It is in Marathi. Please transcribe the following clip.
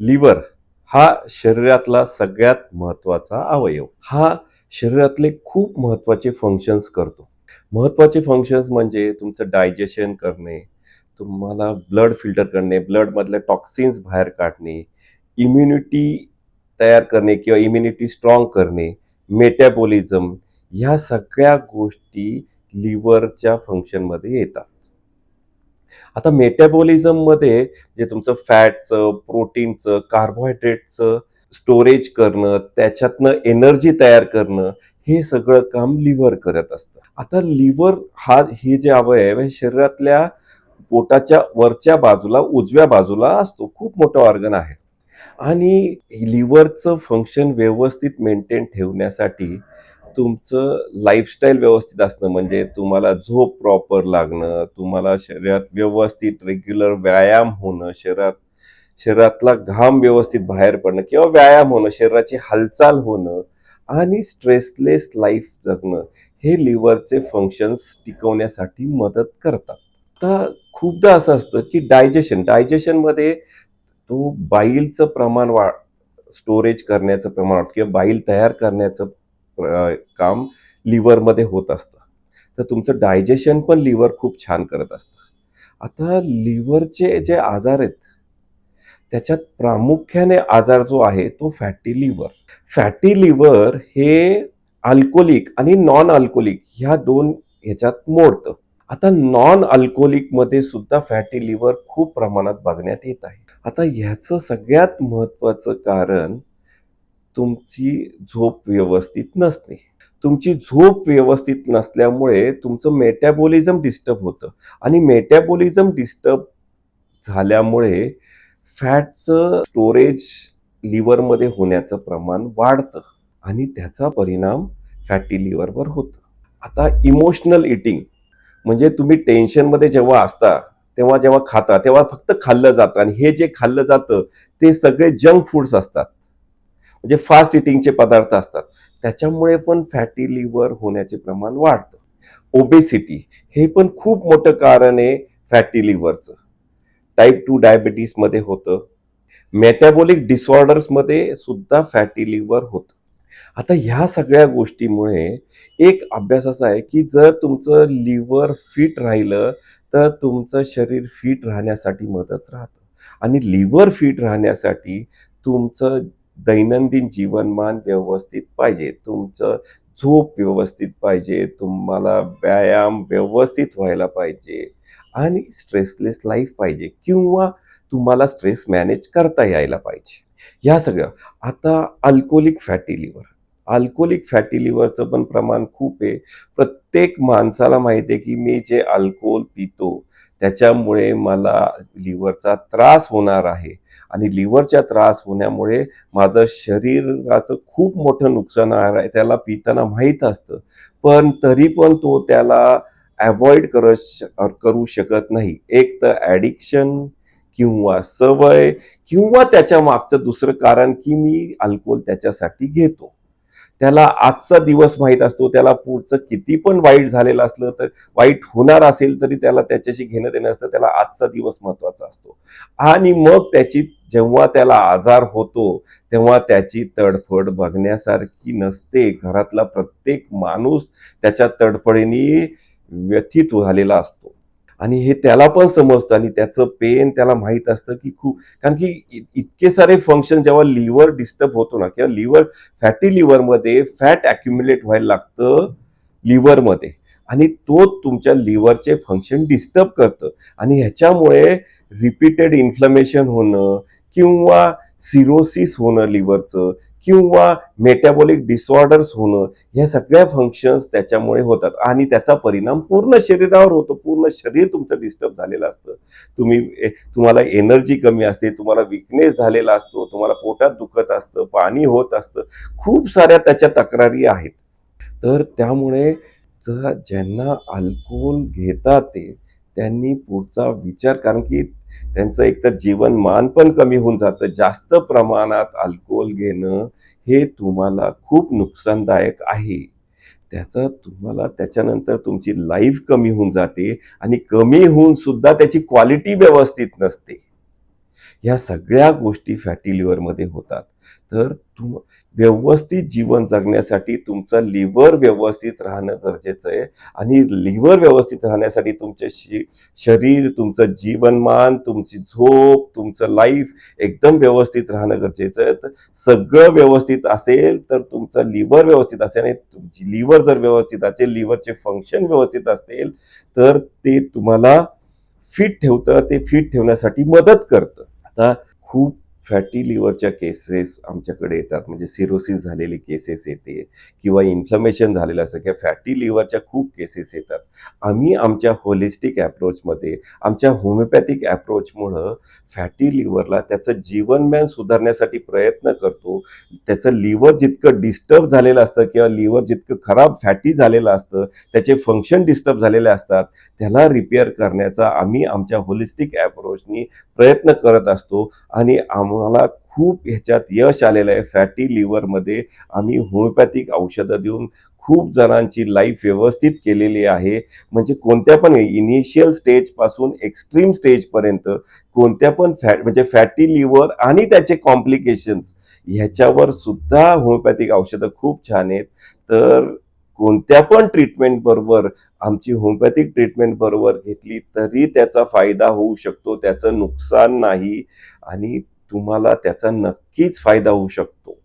लिव्हर हा शरीरातला सगळ्यात महत्त्वाचा अवयव. हा शरीरातले खूप महत्त्वाचे फंक्शन्स करतो. महत्त्वाचे फंक्शन्स म्हणजे तुमचं डायजेशन करणे तुम्हाला ब्लड फिल्टर करणे ब्लडमधले टॉक्सिन्स बाहेर काढणे इम्युनिटी तयार करणे किंवा इम्युनिटी स्ट्रॉंग करणे मेटॅबॉलिझम ह्या सगळ्या गोष्टी लिव्हरच्या फंक्शनमध्ये येतात. आता मेटॅबॉलिझममध्ये जे तुमचं फॅटचं प्रोटीनचं कार्बोहायड्रेटचं स्टोरेज करणं त्याच्यातनं एनर्जी तयार करणं हे सगळं काम लिव्हर करत असतं. आता लिव्हर हा हे जे अवयव आहे शरीरातल्या पोटाच्या वरच्या बाजूला उजव्या बाजूला असतो. खूप मोठं ऑर्गन आहे. आणि लिव्हरचं फंक्शन व्यवस्थित मेंटेन ठेवण्यासाठी तुमचं लाईफस्टाईल व्यवस्थित असणं म्हणजे तुम्हाला झोप प्रॉपर लागणं तुम्हाला शरीरात व्यवस्थित रेग्युलर व्यायाम होणं शरीरात शरीरातला घाम व्यवस्थित बाहेर पडणं किंवा व्यायाम होणं शरीराची हालचाल होणं आणि स्ट्रेसलेस लाईफ जगणं हे लिव्हरचे फंक्शन्स टिकवण्यासाठी मदत करतात. तर खूपदा असं असतं की डायजेशन डायजेशनमध्ये तो बाईलचं प्रमाण वा स्टोरेज करण्याचं प्रमाण किंवा बाईल तयार करण्याचं काम लिव्हरमध्ये होत असतं. तर तुमचं डायजेशन पण लिव्हर खूप छान करत असतं. आता लिव्हरचे जे आजार आहेत त्याच्यात प्रामुख्याने आजार जो आहे तो फॅटी लिव्हर. फॅटी लिव्हर हे अल्कोलिक आणि नॉन अल्कोलिक ह्या दोन ह्याच्यात मोडतं. आता नॉन अल्कोलिकमध्ये सुद्धा फॅटी लिव्हर खूप प्रमाणात बघण्यात येत आहे. आता ह्याचं सगळ्यात महत्त्वाचं कारण तुमची झोप व्यवस्थित नसणे तुमची झोप व्यवस्थित नसल्यामुळे तुमचं मेटॅबॉलिझम डिस्टर्ब होतं. आणि मेटॅबॉलिझम डिस्टर्ब झाल्यामुळे फॅटचं स्टोरेज लिव्हरमध्ये होण्याचं प्रमाण वाढतं. आणि त्याचा परिणाम फॅटी लिव्हरवर होतं. आता इमोशनल इटिंग म्हणजे तुम्ही टेन्शनमध्ये जेव्हा असता तेव्हा जेव्हा खाता तेव्हा फक्त खाल्लं जातं. आणि हे जे खाल्लं जातं ते सगळे जंक फूड्स असतात. म्हणजे फास्ट इटिंगचे पदार्थ असतात त्याच्यामुळे पण फॅटी लिव्हर होण्याचे प्रमाण वाढतं. ओबेसिटी हे पण खूप मोठं कारण आहे फॅटी लिव्हरचं टाईप टू डायबिटीसमध्ये होतं. मेटॅबॉलिक डिसऑर्डर्समध्ये सुद्धा फॅटी लिव्हर होतं. आता ह्या सगळ्या गोष्टीमुळे एक अभ्यास असा आहे की जर तुमचं लिव्हर फिट राहिलं तर तुमचं शरीर फिट राहण्यासाठी मदत राहतं. आणि लिव्हर फिट राहण्यासाठी तुमचं दैनंदिन जीवनमान व्यवस्थित पाहिजे. तुमचं झोप व्यवस्थित पाहिजे. तुम्हाला व्यायाम व्यवस्थित व्हायला पाहिजे. आणि स्ट्रेसलेस लाईफ पाहिजे किंवा तुम्हाला स्ट्रेस मॅनेज करता यायला पाहिजे. ह्या सगळ्या. आता alcoholic fatty liver alcoholic fatty लिव्हरचं पण प्रमाण खूप आहे. प्रत्येक माणसाला माहिती आहे की मी जे अल्कोहोल पितो त्याच्यामुळे मला लिव्हरचा त्रास होणार आहे. आणि लिव्हरचा त्रास होण्यामुळे माझं शरीराचं खूप मोठं नुकसान आहे त्याला पिताना माहीत असतं. पण तरी पण तो त्याला अवॉइड करत श- करू शकत नाही. एक तर ॲडिक्शन किंवा सवय किंवा त्याच्या मागचं दुसरं कारण की मी अल्कोहोल त्याच्यासाठी घेतो. त्याला आजचा दिवस माहीत असतो त्याला पुढचं किती पण वाईट झालेलं असलं तर वाईट होणार असेल तरी त्याला त्याच्याशी घेणं देणं असतं त्याला आजचा दिवस महत्त्वाचा असतो. आणि मग त्याची जेव्हा त्याला आजार होतो तेव्हा त्याची तडफड बघण्यासारखी नसते. घरातला प्रत्येक माणूस त्याच्या तडफडीने व्यथित झालेला असतो. आणि हे त्याला पण समजतं आणि त्याचं पेन त्याला माहीत असतं की खूप कारण की इ- इतके सारे फंक्शन जेव्हा लिव्हर डिस्टर्ब होतो ना किंवा लिव्हर फॅटी लिव्हरमध्ये फॅट अॅक्युम्युलेट व्हायला लागतं लिव्हरमध्ये आणि तो तुमच्या लिव्हरचे फंक्शन डिस्टर्ब करतं. आणि ह्याच्यामुळे रिपीटेड इन्फ्लमेशन होणं किंवा सिरोसिस होणं लिव्हरचं किंवा मेटॅबॉलिक डिसऑर्डर्स होणं ह्या सगळ्या फंक्शन्स त्याच्यामुळे होतात. आणि त्याचा परिणाम पूर्ण शरीरावर होतो. पूर्ण शरीर तुमचं डिस्टर्ब झालेलं असतं. तुम्ही ए- तुम्हाला एनर्जी कमी असते तुम्हाला विकनेस झालेला असतो तुम्हाला पोटात दुखत असतं पाणी होत असतं. खूप साऱ्या त्याच्या तक्रारी आहेत. तर त्यामुळे जर ज्यांना अल्कोहोल घेतात ते त्यांनी पुढचा विचार कारण की त्यांचं एकतर जीवनमान पण कमी होऊन जातं. जास्त प्रमाणात अल्कोहोल घेणं हे तुम्हाला खूप नुकसानदायक आहे. त्याचा तुम्हाला त्याच्यानंतर तुमची लाईफ कमी होऊन जाते आणि कमी होऊन सुद्धा त्याची क्वालिटी व्यवस्थित नसते. ह्या सगळ्या गोष्टी फॅटी लिव्हरमध्ये होतात. तर तुम व्यवस्थित जीवन जगण्यासाठी तुमचं लिव्हर व्यवस्थित राहणं गरजेचं आहे. आणि लिव्हर व्यवस्थित राहण्यासाठी तुमचे शि शरीर तुमचं जीवनमान तुमची झोप तुमचं लाईफ एकदम व्यवस्थित राहणं गरजेचं आहे. तर सगळं व्यवस्थित असेल तर तुमचं लिव्हर व्यवस्थित असेल आणि तुमची लिव्हर जर व्यवस्थित असेल लिव्हरचे फंक्शन व्यवस्थित असेल तर ते तुम्हाला फिट ठेवतं ते फिट ठेवण्यासाठी मदत करतं. आता खूप फॅटी लिव्हरच्या केसेस आमच्याकडे येतात. म्हणजे सिरोसिस झालेली केसेस येते किंवा इन्फ्लमेशन झालेलं असतं किंवा फॅटी लिव्हरच्या खूप केसेस येतात. आम्ही आमच्या होलिस्टिक ॲप्रोचमध्ये आमच्या होमिओपॅथिक ॲप्रोचमुळं फॅटी लिव्हरला त्याचं जीवनमान सुधारण्यासाठी प्रयत्न करतो. त्याचं लिव्हर जितकं डिस्टर्ब झालेलं असतं किंवा लिव्हर जितकं खराब फॅटी झालेलं असतं त्याचे फंक्शन डिस्टर्ब झालेले असतात त्याला रिपेअर करण्याचा आम्ही आमच्या होलिस्टिक ॲप्रोचनी प्रयत्न करत असतो. आणि आम्हाला खूप ह्याच्यात यश आलेलं आहे. फॅटी लिव्हरमध्ये आम्ही होमिओपॅथिक औषधं देऊन खूप जणांची लाईफ व्यवस्थित केलेली आहे. म्हणजे कोणत्या पण इनिशियल स्टेजपासून एक्स्ट्रीम स्टेजपर्यंत कोणत्या पण फॅट म्हणजे फॅटी लिव्हर आणि त्याचे कॉम्प्लिकेशन्स ह्याच्यावर सुद्धा होमिओपॅथिक औषधं खूप छान आहेत. तर कोणत्या पण ट्रीटमेंट बरोबर आमची होमिओपॅथिक ट्रीटमेंट बरोबर घेतली तरी त्याचा फायदा होऊ शकतो त्याचं नुकसान नाही. आणि तुम्हाला त्याचा नक्कीच फायदा होऊ शकतो.